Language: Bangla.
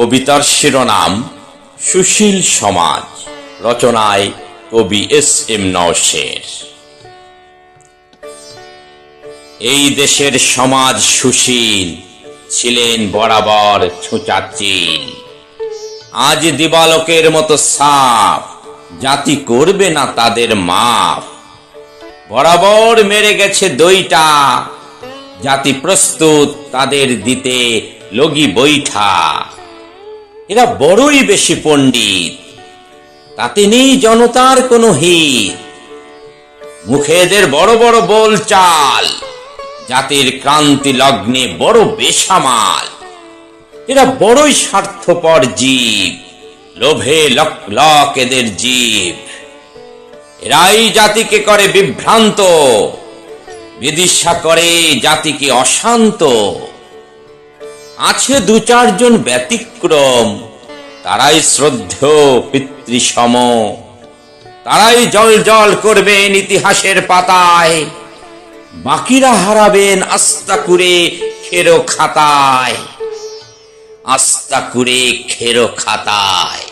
কবিতার শিরোনাম সুশীল সমাজ, রচনায় কবি এস এম নওশের। এই দেশের সমাজ সুশীল, ছিলেন বরাবর ছুঁচাচ্ছিল আজ দিবালকের মতো সাপ জাতি করবে না তাদের মাপ বরাবর মেরে গেছে দইটা, জাতি প্রস্তুত তাদের দিতে লগি বৈঠা। এরা বড়ই বেশি পণ্ডিত। তাতে নেই জনতার কোনো হিত। মুখে এদের বড় বড় বল চাল, জাতির ক্রান্তি লগ্নে বড় বেসামাল। এরা বড়ই স্বার্থপর জীব, লোভে লক লক এদের জীব। এরাই জাতিকে করে বিভ্রান্ত, বিদিশা করে জাতিকে অশান্ত। আছে দু চারজন ব্যতিক্রম। তারাই শ্রদ্ধেয় পিতৃসম। তারাই জল জল করবেন ইতিহাসের পাতায়। বাকিরা হারাবেন আস্তা করে খেরো খাতায়। আস্তা করে খেরো খাতায়।